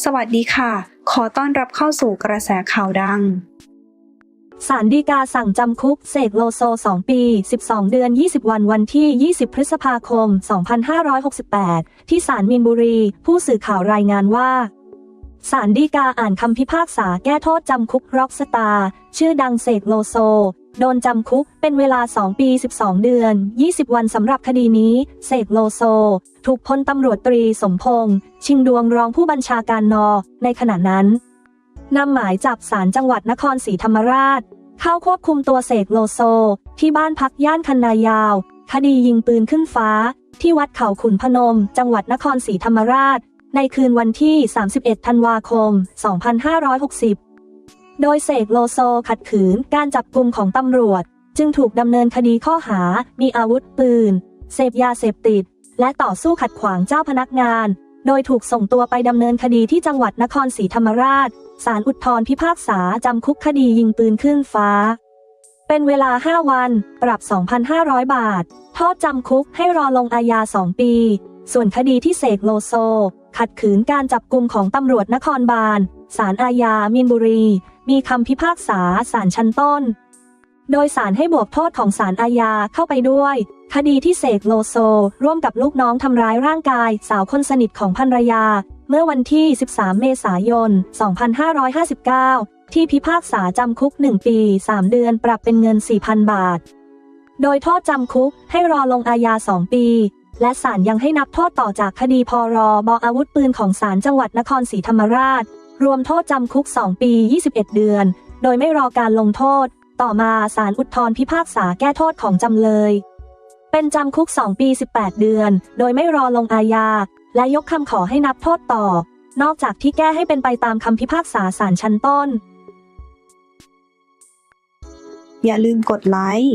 สวัสดีค่ะ ขอต้อนรับเข้าสู่กระแสข่าวดัง ศาลฎีกาสั่งจำคุกเสกโลโซ 2 ปี 12 เดือน 20 วันวันที่ 20 พฤษภาคม 2568 ที่ศาลมีนบุรี ผู้สื่อข่าวรายงานว่า ศาลฎีกาอ่านคำพิพากษาแก้โทษจำคุกร็อกสตาร์ชื่อดังเสกโลโซ โดนจำคุกเป็นเวลา 2 ปี 12 เดือน 20 วันสำหรับคดีนี้เสกโลโซ ถูกพลตำรวจตรีสมพงษ์ชิงดวงรองผู้บัญชาการนอ ในขณะนั้นนำหมายจับศาลจังหวัดนครศรีธรรมราช เข้าควบคุมตัวเสกโลโซ ที่บ้านพักย่านคันนายาว คดียิงปืนขึ้นฟ้า ที่วัดเขาขุนพนม จังหวัดนครศรีธรรมราช ในคืนวันที่ 31 ธันวาคม 2560 โดยเสกโลโซขัดขืนการจับกลุ่มของตำรวจ จึงถูกดำเนินคดีข้อหา มีอาวุธปืน เสพยาเสพติด และต่อสู้ขัดขวางเจ้าพนักงาน โดยถูกส่งตัวไปดำเนินคดีที่จังหวัดนครศรีธรรมราชศาลอุทธรพิพากษาจำคุกคดียิงปืนขึ้นฟ้า เป็นเวลา 5 วัน ปรับ 2,500 บาท โทษจำคุกให้รอลงอาญา 2 ปี ส่วนคดีที่เสกโลโซ ขัดขืนการจับกลุ่มของตำรวจนครบาลศาลอาญามีนบุรี มีคำพิพากษาศาลชั้นต้น โดยศาลให้บวกโทษของศาลอาญาเข้าไปด้วย คดีที่เสกโลโซ ร่วมกับลูกน้องทำร้ายร่างกาย สาวคนสนิทของภรรยา เมื่อวันที่ 13 เมษายน 2559 ที่พิพากษาจำคุก 1 ปี 3 เดือนปรับเป็นเงิน 4,000 บาท โดยโทษจำคุกให้รอลงอาญา 2 ปี และศาลยังให้นับโทษต่อจากคดีพรบอาวุธปืนของศาลจังหวัดนครศรีธรรมราช รวมโทษจำคุก 2 ปี 21 เดือน โดยไม่รอการลงโทษ ต่อมาศาลอุทธรพิพากษาแก้โทษของจำเลย เป็นจำคุก 2 ปี 18 เดือน โดยไม่รอลงอาญา และยกคำขอให้นับโทษต่อ นอกจากที่แก้ให้เป็นไปตามคำพิพากษาศาลชั้นต้น อย่าลืมกดไลค์